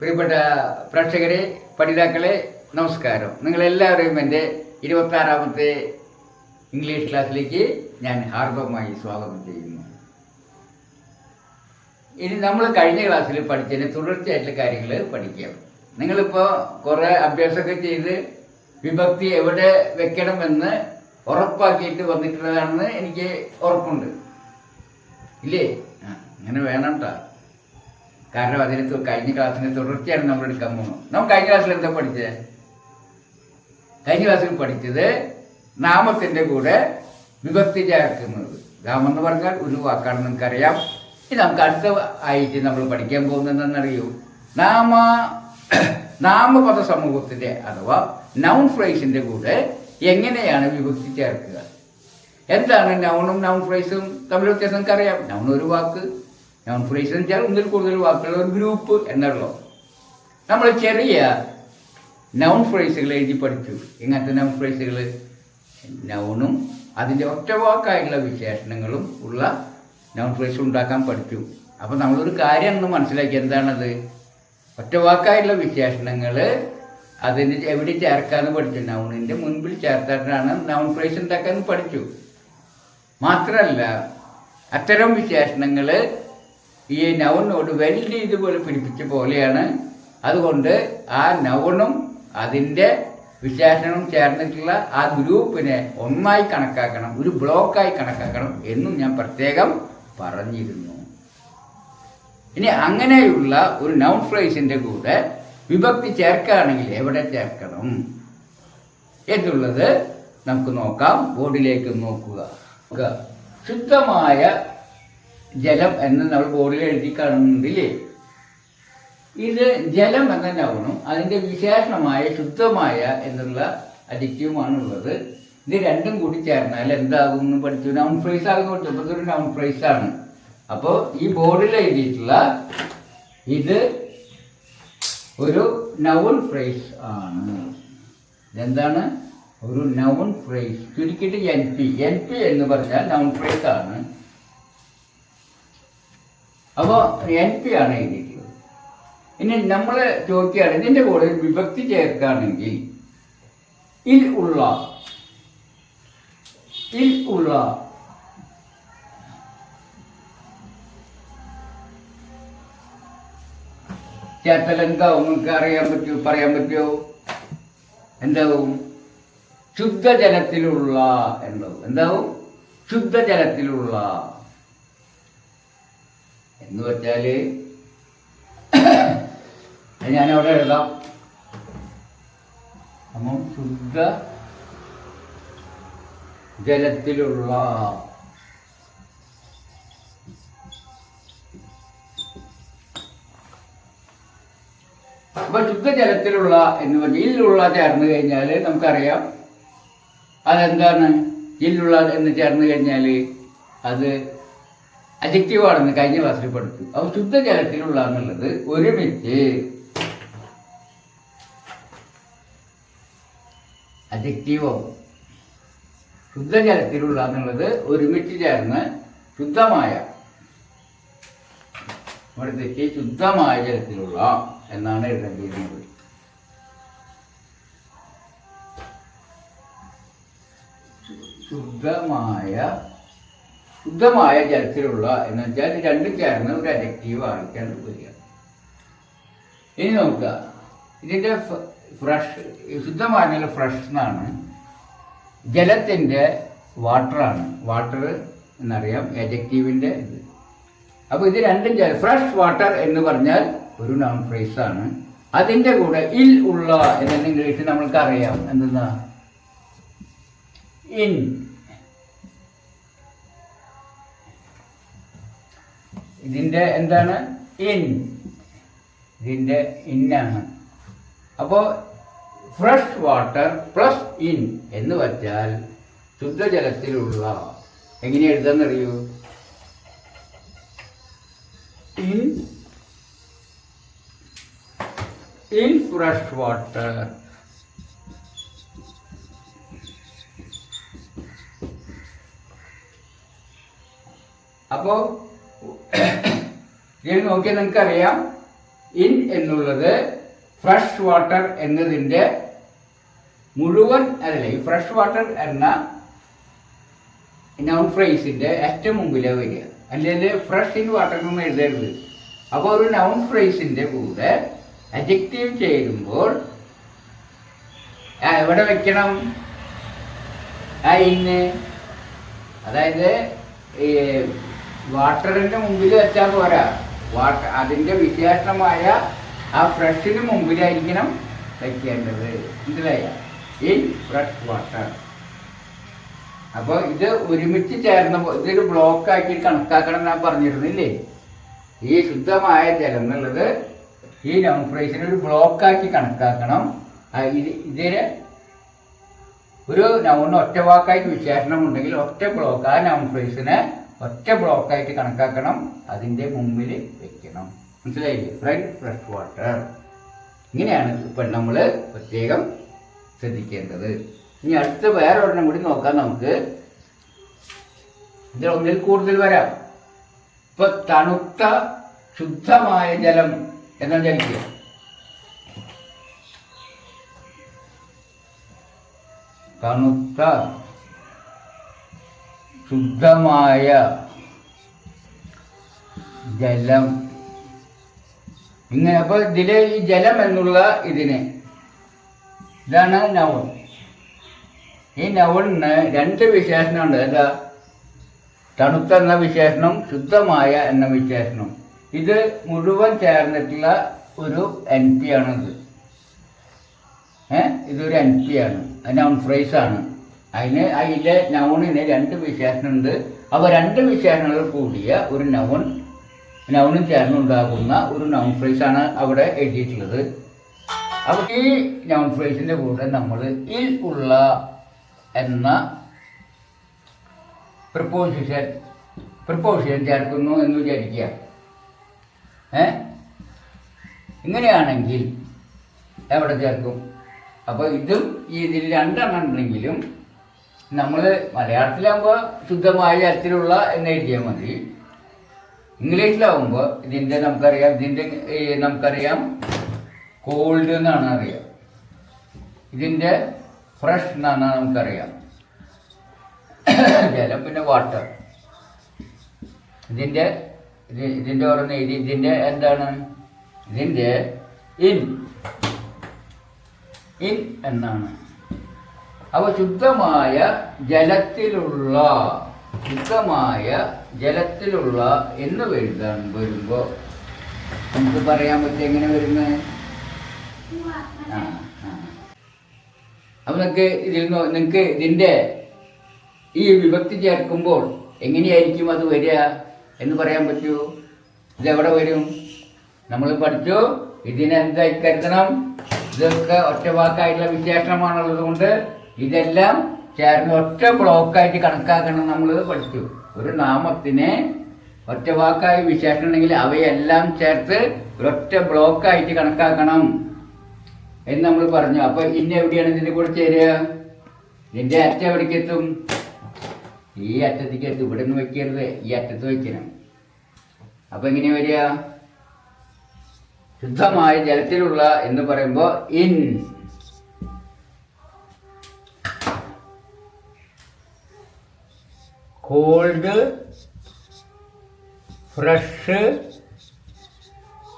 പ്രിയപ്പെട്ട പ്രേക്ഷകരെ പഠിതാക്കളെ നമസ്കാരം. നിങ്ങളെല്ലാവരെയും എന്റെ ഇരുപത്തി ആറാമത്തെ ഇംഗ്ലീഷ് ക്ലാസ്സിലേക്ക് ഞാൻ ഹാർദവമായി സ്വാഗതം ചെയ്യുന്നു. ഇനി നമ്മൾ കഴിഞ്ഞ ക്ലാസ്സിൽ പഠിച്ചതിന് തുടർച്ചയായിട്ടുള്ള കാര്യങ്ങൾ പഠിക്കാം. നിങ്ങളിപ്പോൾ കുറേ അഭ്യാസമൊക്കെ ചെയ്ത് വിഭക്തി എവിടെ വെക്കണമെന്ന് ഉറപ്പാക്കിയിട്ട് വന്നിട്ടുള്ളതാണെന്ന് എനിക്ക് ഉറപ്പുണ്ട്. ഇല്ലേ? അങ്ങനെ വേണം കേട്ടോ കാരണം അതിന് കഴിഞ്ഞ ക്ലാസ്സിന് തുടർച്ചയാണ് നമ്മൾ എടുക്കാൻ പോകുന്നത് നമ്മൾ കഴിഞ്ഞ ക്ലാസ്സിൽ എന്താ പഠിച്ചത് കഴിഞ്ഞ ക്ലാസ്സിൽ പഠിച്ചത് നാമത്തിന്റെ കൂടെ വിഭക്തി ചേർക്കുന്നത് നാമം എന്ന് പറഞ്ഞാൽ ഒരു വാക്കാണെന്ന് നമുക്കറിയാം. ഇനി നമുക്ക് അടുത്ത ആയിട്ട് നമ്മൾ പഠിക്കാൻ പോകുന്നത് എന്താണെന്നറിയൂ? നാമ നാമപദ സമൂഹത്തിന്റെ അഥവാ നൗൺ ഫ്രൈസിന്റെ കൂടെ എങ്ങനെയാണ് വിഭക്തി ചേർക്കുക എന്താണ് നൗണും നൗൺ ഫ്രൈസും തമ്മിൽ വ്യത്യാസം നമുക്കറിയാം. നൗൺ ഒരു വാക്ക് നൗൺ ഫ്രൈസ് എന്ന് വെച്ചാൽ ഒന്നിൽ കൂടുതൽ വാക്കുകളുടെ ഒരു ഗ്രൂപ്പ് എന്നുള്ളൂ നമ്മൾ ചെറിയ നൗൺ ഫ്രൈസുകൾ എഴുതി പഠിച്ചു. ഇങ്ങനത്തെ നൗൺ ഫ്രൈസുകൾ നൗണും അതിന്റെ ഒറ്റ വാക്കായിട്ടുള്ള വിശേഷണങ്ങളും ഉള്ള നൗൺ ഫ്രൈസ് ഉണ്ടാക്കാൻ പഠിച്ചു. അപ്പോൾ നമ്മളൊരു കാര്യം ഒന്ന് മനസ്സിലാക്കി. എന്താണത്? ഒറ്റ വാക്കായിട്ടുള്ള വിശേഷണങ്ങൾ അതിന് എവിടെ ചേർക്കാന്ന് പഠിച്ചു. നൗണിന്റെ മുൻപിൽ ചേർത്തിട്ടാണ് നൗൺ ഫ്രൈസ് ഉണ്ടാക്കാൻ പഠിച്ചു. മാത്രമല്ല അത്തരം വിശേഷണങ്ങൾ ഈ നൗണിനോട് വെൽഡ് ഇതുപോലെ പിടിപ്പിച്ച പോലെയാണ്. അതുകൊണ്ട് ആ നൗണും അതിന്റെ വിശേഷണവും ചേർന്നിട്ടുള്ള ആ ഗ്രൂപ്പിനെ ഒന്നായി കണക്കാക്കണം ഒരു ബ്ലോക്കായി കണക്കാക്കണം എന്നും ഞാൻ പ്രത്യേകം പറഞ്ഞിരുന്നു. ഇനി അങ്ങനെയുള്ള ഒരു നൗൺ ഫ്രൈസിന്റെ കൂടെ വിഭക്തി ചേർക്കുകയാണെങ്കിൽ എവിടെ ചേർക്കണം? എന്നുള്ളത് നമുക്ക് നോക്കാം. ബോർഡിലേക്ക് നോക്കുക. ശുദ്ധമായ ജലം എന്ന് നമ്മൾ ബോർഡിൽ എഴുതി കാണുന്നുണ്ടില്ലേ? ഇത് ജലം എന്ന നൗണും അതിന്റെ വിശേഷണമായ ശുദ്ധമായ എന്നുള്ള അഡിക്റ്റീവുമാണ് ഉള്ളത് ഇത് രണ്ടും കൂടി ചേർന്നാൽ എന്താകും എന്ന് പഠിച്ചു. നൗൺ ഫ്രൈസ് ആകുന്ന പഠിച്ചപ്പോൾ ഇതൊരു നൗൺ ഫ്രൈസ് ആണ്. അപ്പോൾ ഈ ബോർഡിൽ എഴുതിയിട്ടുള്ള ഇത് ഒരു നൗൺ ഫ്രൈസ് ആണ്. ഇതെന്താണ്? ഒരു നൗൺ ഫ്രൈസ് ചുരുക്കിയിട്ട് എൻ പി എൻ പി എന്ന് പറഞ്ഞാൽ നൗൺ ഫ്രൈസ് ആണ്. അപ്പോൾ എൻ പി ആണ് എഴുതിയിട്ടുള്ളത് ഇനി നമ്മൾ ചോദിക്കുകയാണ് ഇതിന്റെ കൂടെ വിഭക്തി ചേർക്കുകയാണെങ്കിൽ ഇൽ ഉള്ള ഇൽ ഉള്ള ചേർത്തൽ എന്താവും നിങ്ങൾക്ക് അറിയാൻ പറ്റുമോ പറയാൻ പറ്റുമോ എന്താവും? ശുദ്ധജലത്തിലുള്ള എന്താവും? എന്താവും? ശുദ്ധജലത്തിലുള്ള എന്ന് വെച്ചാൽ അത് ഞാനവിടെ എഴുതാം. അപ്പം ശുദ്ധ ജലത്തിലുള്ള അപ്പൊ ശുദ്ധജലത്തിലുള്ള എന്ന് പറഞ്ഞാൽ ഇല്ലുള്ള ചേർന്ന് കഴിഞ്ഞാൽ നമുക്കറിയാം. അതെന്താണ്? ഇല്ലുള്ള എന്ന് ചേർന്ന് കഴിഞ്ഞാൽ അത് അജക്റ്റീവ് ആണെന്ന് കഴിഞ്ഞ ക്ലാസ്സിൽ പഠിച്ചു. അപ്പോൾ ശുദ്ധജലത്തിലുള്ള എന്നുള്ളത് ഒരുമിച്ച് അജക്റ്റീവോ ശുദ്ധജലത്തിലുള്ള എന്നുള്ളത് ഒരുമിച്ച് ചേർന്ന് ശുദ്ധമായ. ഇവിടെ ശുദ്ധമായ ജലത്തിലുള്ള എന്നാണ് എഴുതേണ്ടിയിരുന്നത്. ശുദ്ധമായ ശുദ്ധമായ ജലത്തിലുള്ള എന്ന് വെച്ചാൽ രണ്ടും ചേർന്ന് ഒരു അജക്റ്റീവ് ആയിട്ടാണ് വരിക ഇനി നോക്കുക. ഇതിന്റെ ഫ്രഷ് ശുദ്ധമായ ഫ്രഷ് എന്നാണ്. ജലത്തിന്റെ വാട്ടറാണ് വാട്ടർ എന്നറിയാം എജക്റ്റീവിന്റെ ഇത്. അപ്പോൾ ഇത് രണ്ടും ചേർ ഫ്രഷ് വാട്ടർ എന്ന് പറഞ്ഞാൽ ഒരു നോൺ ആണ്. അതിന്റെ കൂടെ ഇൽ ഉള്ള എന്ന ഇംഗ്ലീഷിൽ നമ്മൾക്ക് അറിയാം. എന്തെന്നാ? ഇൻ. ഇതിന്റെ എന്താണ്? ഇൻ. ഇതിന്റെ ഇന്നാണ് അപ്പോൾ ഫ്രഷ് വാട്ടർ പ്ലസ് ഇൻ എന്ന് വച്ചാൽ ശുദ്ധജലത്തിലുള്ള എങ്ങനെ എഴുതാന്നറിയൂ? ഇൻ. In fresh water. അപ്പോൾ ഇതിൽ നോക്കിയാൽ നിങ്ങൾക്കറിയാം. ഇൻ എന്നുള്ളത് ഫ്രഷ് വാട്ടർ എന്നതിന്റെ മുഴുവൻ അല്ല ഈ ഫ്രഷ് വാട്ടർ എന്ന നൗൺ ഫ്രൈസിന്റെ ഏറ്റവും മുമ്പിലാണ് വരിക. അല്ലെങ്കിൽ ഫ്രഷ് ഇൻ വാട്ടർ എന്ന് എഴുതരുത്. അപ്പോൾ ഒരു നൗൺ ഫ്രൈസിന്റെ കൂടെ അജക്റ്റീവ് ചേരുമ്പോൾ എവിടെ വെക്കണം? ആ ഇന്ന് അതായത് വാട്ടറിന്റെ മുമ്പിൽ വെച്ചാൽ പോരാ. വാട്ടർ അതിന്റെ വിശേഷമായ ആ ഫ്രഷിന് മുമ്പിലായിരിക്കണം വയ്ക്കേണ്ടത് മനസ്സിലായ? In fresh water. അപ്പോൾ ഇത് ഒരുമിച്ച് ചേർന്ന ഇതൊരു ബ്ലോക്ക് ആക്കി കണക്കാക്കണം ഞാൻ പറഞ്ഞിരുന്നില്ലേ? ഈ ശുദ്ധമായ ജലം എന്നുള്ളത് ഈ നൗൺ ഫ്രേസിനെ ഒരു ബ്ലോക്ക് ആക്കി കണക്കാക്കണം. ഇതിന് ഒരു നൗൺ ഒറ്റ വാക്കായിട്ട് വിശേഷണം ഉണ്ടെങ്കിൽ ഒറ്റ ബ്ലോക്ക് ആ നൗൺ ഫ്രേസിനെ ഒറ്റ ബ്ലോക്കായിട്ട് കണക്കാക്കണം അതിന്റെ മുമ്പിൽ വെക്കണം. മനസ്സിലായില്ലേ? ഫ്രണ്ട് ഫ്രഷ് വാട്ടർ ഇങ്ങനെയാണ് ഇപ്പം നമ്മൾ പ്രത്യേകം ശ്രദ്ധിക്കേണ്ടത്. ഇനി അടുത്ത വേറെ ഒരെണ്ണം കൂടി നോക്കാം നമുക്ക്. ഇതിൽ ഒന്നിൽ കൂടുതൽ വരാം. ഇപ്പൊ തണുത്ത ശുദ്ധമായ ജലം എന്നാണ് ജലിക്കുക തണുത്ത ശുദ്ധമായ ജലം. ഇങ്ങനെ അപ്പൊ ഇതിലെ ഈ ജലം എന്നുള്ള ഇതിനെ ഇതാണ് നൗൺ ഈ നൗണിന് രണ്ട് വിശേഷണമുണ്ട്. എന്താ തണുത്ത എന്ന വിശേഷണം ശുദ്ധമായ എന്ന വിശേഷണം. ഇത് മുഴുവൻ ചേർന്നിട്ടുള്ള ഒരു എൻ പി ആണിത്. ഏ? ഇതൊരു എൻ പി ആണ്. നൗൺ ഫ്രേസ് ആണ്. അതിന് അതിലെ നൗണിന് രണ്ട് വിശേഷണമുണ്ട് അപ്പോൾ രണ്ട് വിശേഷണങ്ങൾ കൂടിയ ഒരു നൗൺ നൗണും ചേർന്നുണ്ടാകുന്ന ഒരു നൗൺ ഫ്രേസ് ആണ് അവിടെ എഴുതിയിട്ടുള്ളത്. അപ്പോൾ ഈ നൗൺ ഫ്രേസിന്റെ കൂടെ നമ്മൾ ഇൽ ഉള്ള എന്ന പ്രിപ്പോസിഷൻ പ്രിപ്പോസിഷൻ ചേർക്കുന്നു എന്ന് വിചാരിക്കുക. ഏ? ഇങ്ങനെയാണെങ്കിൽ എവിടെ ചേർക്കും? അപ്പോൾ ഇതും ഇതിൽ രണ്ടെണ്ണം ഉണ്ടെങ്കിലും നമ്മൾ മലയാളത്തിലാകുമ്പോൾ ശുദ്ധമായ തരത്തിലുള്ള എന്ന് എഴുതിയാൽ മതി. ഇംഗ്ലീഷിലാവുമ്പോൾ ഇതിന്റെ നമുക്കറിയാം ഇതിന്റെ നമുക്കറിയാം കോൾഡ് എന്നാണ് അറിയാം. ഇതിന്റെ ഫ്രഷ് എന്നാണ് നമുക്കറിയാം. ജലം പിന്നെ വാട്ടർ ഇതിന്റെ ഇതിന്റെ ഓരോന്ന് എഴുതി ഇതിന്റെ എന്താണ്? ഇതിന്റെ ഇൻ ഇൻ എന്നാണ്. അവ ശുദ്ധമായ ജലത്തിലുള്ള ശുദ്ധമായ ജലത്തിലുള്ള എന്ന് എഴുതാൻ വരുമ്പോൾ നമുക്ക് പറയാൻ പറ്റും എങ്ങനെ വരുന്നത് ആ അപ്പൊ നിങ്ങൾക്ക് ഇതിൽ നിങ്ങൾക്ക് ഇതിന്റെ ഈ വിഭക്തി ചേർക്കുമ്പോൾ എങ്ങനെയായിരിക്കും അത് വരിക എന്ന് പറയാൻ പറ്റൂ? ഇതെവിടെ വരും? നമ്മൾ പഠിച്ചു. ഇതിനെന്തായി കരുതണം? ഇതൊക്കെ ഒറ്റവാക്കായിട്ടുള്ള വിശേഷമാണുള്ളത് കൊണ്ട് ഇതെല്ലാം ചേർന്ന് ഒറ്റ ബ്ലോക്കായിട്ട് കണക്കാക്കണം നമ്മൾ പഠിച്ചു. ഒരു നാമത്തിനെ ഒറ്റ വാക്കായി വിശേഷണമെങ്കിൽ അവയെല്ലാം ചേർത്ത് ഒരൊറ്റ ബ്ലോക്കായിട്ട് കണക്കാക്കണം എന്ന് നമ്മൾ പറഞ്ഞു. അപ്പൊ ഇന്ന എവിടെയാണ് ഇതിന്റെ കൂടെ ചേരുക? ഇതിന്റെ അറ്റം എവിടേക്ക് എത്തും? ഈ അറ്റത്തേക്ക് എത്തും. ഇവിടെ നിന്ന് വെക്കരുത് ഈ അറ്റത്ത് വെക്കണം അപ്പൊ എങ്ങനെയാ വരിക? ശുദ്ധമായ ജലത്തിലുള്ള എന്ന് പറയുമ്പോ in cold fresh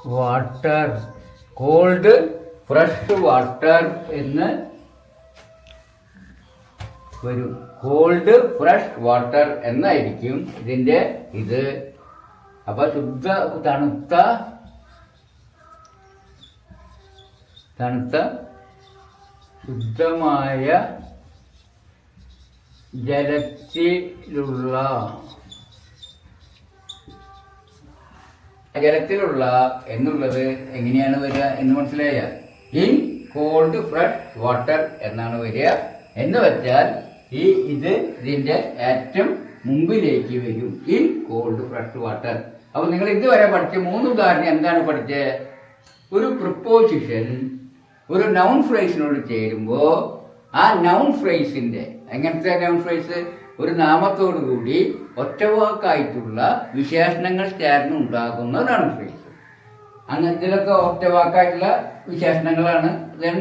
water. Cold fresh water എന്ന് വരും. കോൾഡ് ഫ്രഷ് വാട്ടർ എന്നായിരിക്കും ഇതിന്റെ ഇത്. അപ്പൊ ശുദ്ധ തണുത്ത തണുത്ത ശുദ്ധമായ ജലത്തിലുള്ള ജലത്തിലുള്ള എന്നുള്ളത് എങ്ങനെയാണ് വരിക എന്ന് മനസ്സിലായ? ഇൻ കോൾഡ് ഫ്രഷ് വാട്ടർ എന്നാണ് വരിക. എന്ന് വെച്ചാൽ ഈ ഇത് ഇതിന്റെ ഏറ്റവും മുമ്പിലേക്ക് വരും. ഇൻ കോൾഡ് ഫ്രഷ് വാട്ടർ അപ്പൊ നിങ്ങൾ ഇതുവരെ പഠിച്ച മൂന്ന് ഉദാഹരണം എന്താണ് പഠിച്ചത്? ഒരു പ്രിപ്പോസിഷൻ ഒരു നൗൺ ഫ്രേസിനോട് ചേരുമ്പോൾ ആ നൗൺ ഫ്രേസിന്റെ എങ്ങനത്തെ നൗൺ ഫ്രേസ് ഒരു നാമത്തോടു കൂടി ഒറ്റവാക്കായിട്ടുള്ള വിശേഷണങ്ങൾ ചേർന്ന് ഉണ്ടാകുന്ന നൗൺ ഫ്രേസ് അങ്ങനെ ഇതിലൊക്കെ ഒറ്റ വാക്കായിട്ടുള്ള വിശേഷണങ്ങളാണ്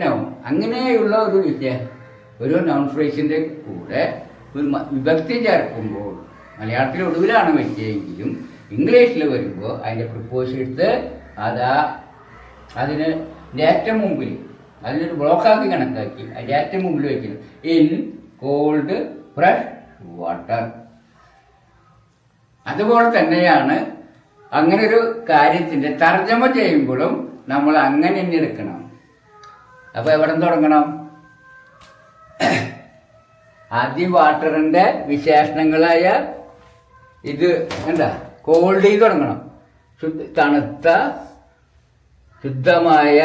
നൗൺ അങ്ങനെയുള്ള ഒരു വിശേഷ ഒരു നൗൺ ഫ്രേസിന്റെ കൂടെ ഒരു വിഭക്തി ചേർക്കുമ്പോൾ മലയാളത്തിൽ ഒടുവിലാണ് വെച്ചതെങ്കിലും ഇംഗ്ലീഷിൽ വരുമ്പോൾ അതിന്റെ പ്രിപ്പോസ് എടുത്ത് അതാ അതിന് ഏറ്റവും മുമ്പിൽ അതിനൊരു ബ്ലോക്കാക്കി കണക്കാക്കി. അതിന്റെ ഏറ്റവും മുമ്പിൽ വയ്ക്കുന്നു ഇൻ കോൾഡ് ഫ്രഷ് വാട്ടർ അതുപോലെ തന്നെയാണ് അങ്ങനെ ഒരു കാര്യത്തിന്റെ തർജമ ചെയ്യുമ്പോഴും നമ്മൾ അങ്ങനെ തന്നെ എടുക്കണം. അപ്പോൾ എവിടെ തുടങ്ങണം? ആദ്യം വാട്ടറിന്റെ വിശേഷണങ്ങളായ ഇത് എന്താ? കോൾഡ് ചെയ്ത് തുടങ്ങണം. ശുദ്ധ തണുത്ത ശുദ്ധമായ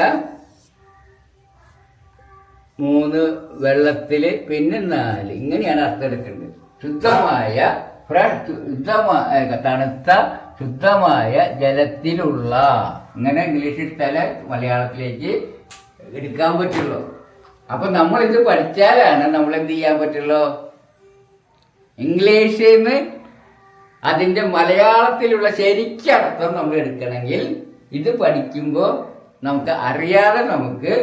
മൂന്ന് വെള്ളത്തിൽ പിന്നെ നാല്. ഇങ്ങനെയാണ് അർത്ഥം എടുക്കേണ്ടത്. ശുദ്ധമായ ശുദ്ധമായ തണുത്ത ശുദ്ധമായ ജലത്തിലുള്ള ഇങ്ങനെ ഇംഗ്ലീഷിൽ തല മലയാളത്തിലേക്ക് എടുക്കാൻ പറ്റുള്ളൂ. അപ്പൊ നമ്മൾ ഇത് പഠിച്ചാലാണ് നമ്മൾ എന്ത് ചെയ്യാൻ പറ്റുള്ളൂ? ഇംഗ്ലീഷിൽ നിന്ന് അതിന്റെ മലയാളത്തിലുള്ള ശരിക്കർത്ഥം നമ്മൾ എടുക്കണമെങ്കിൽ ഇത് പഠിക്കുമ്പോൾ നമുക്ക് അറിയാതെ നമുക്ക്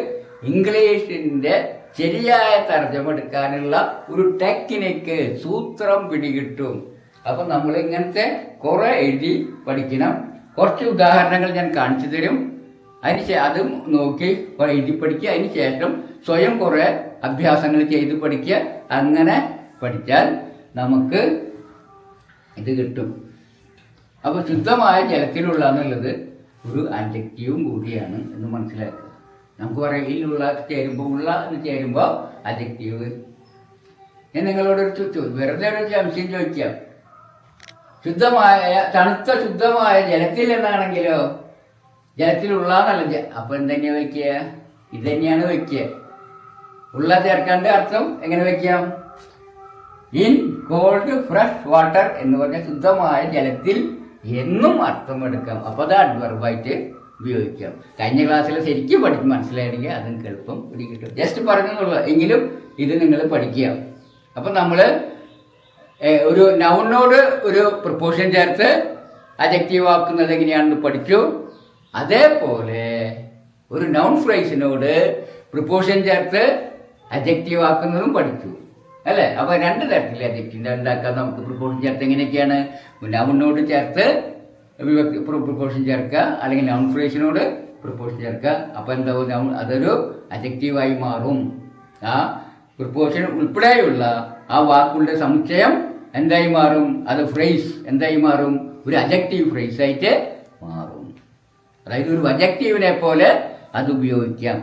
ഇംഗ്ലീഷിന്റെ ശരിയായ തർജമ എടുക്കാനുള്ള ഒരു ടെക്നിക്ക് സൂത്രം പിടികിട്ടും. അപ്പം നമ്മൾ ഇങ്ങനത്തെ കുറേ എഴുതി പഠിക്കണം. കുറച്ച് ഉദാഹരണങ്ങൾ ഞാൻ കാണിച്ചു തരും. അതിന് അതും നോക്കി എഴുതി പഠിക്കുക. അതിന് ശേഷം സ്വയം കുറേ അഭ്യാസങ്ങൾ ചെയ്ത് പഠിക്കുക. അങ്ങനെ പഠിച്ചാൽ നമുക്ക് ഇത് കിട്ടും. അപ്പോൾ ശുദ്ധമായ ജലത്തിലുള്ള എന്നുള്ളത് ഒരു അഡ്ജക്റ്റീവും കൂടിയാണ് എന്ന് മനസ്സിലാക്കുക. നമുക്ക് പറയാം ഉള്ള ചേരുമ്പോൾ ഉള്ള എന്ന് ചേരുമ്പോൾ അജക്റ്റീവ് ഞാൻ നിങ്ങളോട് ഒരു വെറുതെ ഒരു സംശയം ചോദിക്കാം. ശുദ്ധമായ തണുത്ത ശുദ്ധമായ ജലത്തിൽ എന്നാണെങ്കിലോ ജലത്തിലുള്ള എന്നല്ല അപ്പൊ എന്തന്നെയാ വെക്കുക? ഇത് തന്നെയാണ് വയ്ക്കുക ഉള്ള ചേർക്കാണ്ട് അർത്ഥം എങ്ങനെ വെക്കാം? ഇൻ കോൾഡ് ഫ്രഷ് വാട്ടർ എന്ന് പറഞ്ഞ ശുദ്ധമായ ജലത്തിൽ എന്നും അർത്ഥം എടുക്കാം. അപ്പോൾ അത് അഡ്വർബായിട്ട് ഉപയോഗിക്കാം. കഴിഞ്ഞ ക്ലാസ്സിൽ ശരിക്കും പഠിച്ച് മനസ്സിലായെങ്കിൽ അത് എളുപ്പം പിടികിട്ടും. ജസ്റ്റ് പറഞ്ഞെന്നുള്ളൂ എങ്കിലും ഇത് നിങ്ങൾ പഠിക്കുക. അപ്പം നമ്മൾ ഒരു നൗണിനോട് ഒരു പ്രപ്പോഷൻ ചേർത്ത് അജക്റ്റീവ് ആക്കുന്നത് എങ്ങനെയാണെന്ന് പഠിച്ചു. അതേപോലെ ഒരു നൗൺ ഫ്രൈസിനോട് പ്രിപ്പോഷൻ ചേർത്ത് അജക്റ്റീവ് ആക്കുന്നതും പഠിച്ചു. അല്ലേ? അപ്പോൾ രണ്ട് തരത്തിൽ അജക്റ്റീവ് ഉണ്ടാക്കാൻ നമുക്ക് പ്രിപ്പോഷൻ ചേർത്ത് എങ്ങനെയൊക്കെയാണ്? നൗണിനോട് ചേർത്ത് പ്രിപ്പോഷൻ ചേർക്കുക അല്ലെങ്കിൽ നൗൺ ഫ്രേസിനോട് പ്രിപ്പോഷൻ ചേർക്കുക. അപ്പോൾ എന്താവും നൗൺ അതൊരു അജക്റ്റീവായി മാറും. ആ പ്രിപ്പോഷൻ ഉൾപ്പെടെയുള്ള ആ വാക്കുകളുടെ സമുച്ചയം എന്തായി മാറും? അത് ഫ്രേസ് എന്തായി മാറും? ഒരു അജക്റ്റീവ് ഫ്രേസ് ആയിട്ട് മാറും. അതായത് ഒരു അജക്റ്റീവിനെ പോലെ അത് ഉപയോഗിക്കാം.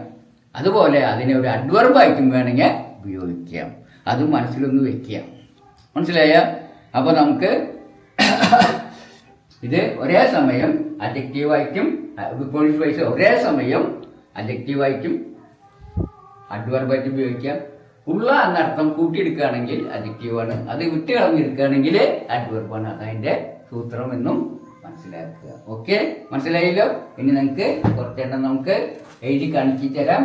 അതുപോലെ അതിനെ ഒരു അഡ്വർബായിട്ടും വേണമെങ്കിൽ ഉപയോഗിക്കാം. അത് മനസ്സിലൊന്ന് വെക്കാം മനസ്സിലായ? അപ്പോൾ നമുക്ക് ഇത് ഒരേ സമയം അജക്റ്റീവായിട്ടും പോളിഷ് വൈസ് ഒരേ സമയം അജക്റ്റീവായിട്ടും അഡ്വർബായിട്ട് ഉപയോഗിക്കാം. ഉള്ള എന്നർത്ഥം കൂട്ടിയെടുക്കുകയാണെങ്കിൽ അജക്റ്റീവാണ് അത് വിട്ട് കളഞ്ഞെടുക്കുകയാണെങ്കിൽ അഡ്വർബാണ് അതതിന്റെ സൂത്രം എന്നും മനസ്സിലാക്കുക. ഓക്കെ മനസ്സിലായല്ലോ? ഇനി നിങ്ങൾക്ക് കുറച്ചെണ്ണം നമുക്ക് എഴുതി കാണിച്ചു തരാം.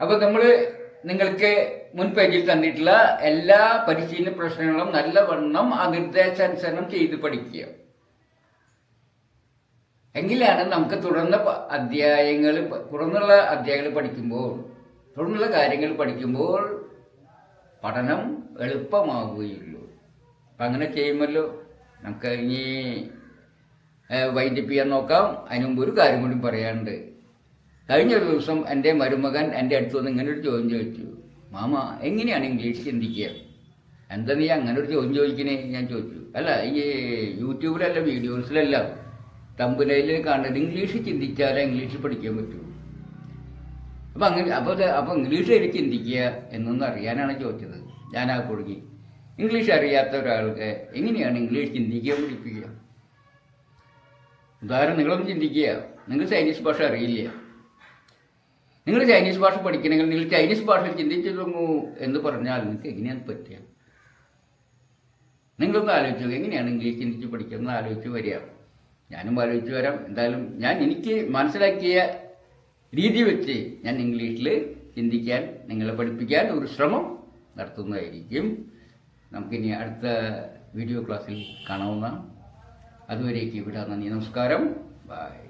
അപ്പോൾ നമ്മൾ നിങ്ങൾക്ക് മുൻ പേജിൽ തന്നിട്ടുള്ള എല്ലാ പരിശീലന പ്രശ്നങ്ങളും നല്ലവണ്ണം ആ നിർദ്ദേശാനുസരണം ചെയ്ത് പഠിക്കുക. എങ്കിലാണ് നമുക്ക് തുടർന്ന അധ്യായങ്ങൾ തുടർന്നുള്ള അധ്യായങ്ങൾ പഠിക്കുമ്പോൾ തുടർന്നുള്ള കാര്യങ്ങൾ പഠിക്കുമ്പോൾ പഠനം എളുപ്പമാവുകയുള്ളൂ. അപ്പം അങ്ങനെ ചെയ്യുമല്ലോ. നമുക്ക് ഇനി ചെയ്യാൻ നോക്കാം. അതിനുമുമ്പ് ഒരു കാര്യം കൂടി പറയാനുണ്ട്. കഴിഞ്ഞ ഒരു ദിവസം എന്റെ മരുമകൻ എന്റെ അടുത്ത് വന്ന് ഇങ്ങനെ ഒരു ചോദ്യം ചോദിച്ചു. മാമ എങ്ങനെയാണ് ഇംഗ്ലീഷ് ചിന്തിക്കുക? എന്താ നീ അങ്ങനെ ഒരു ചോദ്യം ചോദിക്കണേ? ഞാൻ ചോദിച്ചു. അല്ല ഈ യൂട്യൂബിലല്ല വീഡിയോസിലല്ല തമ്പുലയിൽ കാണുന്നത് ഇംഗ്ലീഷ് ചിന്തിച്ചാലേ ഇംഗ്ലീഷ് പഠിക്കാൻ പറ്റൂ. അപ്പം അങ്ങനെ അപ്പോൾ അപ്പോൾ ഇംഗ്ലീഷ് എനിക്ക് ചിന്തിക്കുക എന്നൊന്നും അറിയാനാണ് ചോദിച്ചത്. ഞാൻ ആ കൊടുക്കി ഇംഗ്ലീഷ് അറിയാത്ത ഒരാൾക്ക് എങ്ങനെയാണ് ഇംഗ്ലീഷ് ചിന്തിക്കുക പഠിപ്പിക്കുക? ഉദാഹരണം നിങ്ങളൊന്ന് ചിന്തിക്കുക. നിങ്ങൾ ചൈനീസ് ഭാഷ അറിയില്ല. നിങ്ങൾ ചൈനീസ് ഭാഷ പഠിക്കണമെങ്കിൽ നിങ്ങൾ ചൈനീസ് ഭാഷയിൽ ചിന്തിച്ചു തുടങ്ങൂ എന്ന് പറഞ്ഞാൽ നിങ്ങൾക്ക് എങ്ങനെയാണ് പറ്റുക? നിങ്ങളൊന്ന് ആലോചിച്ചു എങ്ങനെയാണ് ഇംഗ്ലീഷ് ചിന്തിച്ച് പഠിക്കുക? എന്ന് ആലോചിച്ച് വരിക. ഞാനും ആലോചിച്ച് വരാം. എന്തായാലും ഞാൻ എനിക്ക് മനസ്സിലാക്കിയ രീതി വെച്ച് ഞാൻ ഇംഗ്ലീഷിൽ ചിന്തിക്കാൻ നിങ്ങളെ പഠിപ്പിക്കാൻ ഒരു ശ്രമം നടത്തുന്നതായിരിക്കും. നമുക്കിനി അടുത്ത വീഡിയോ ക്ലാസ്സിൽ കാണാവുന്ന അതുവരേക്ക് ഇവിടെ നന്ദി നമസ്കാരം. ബൈ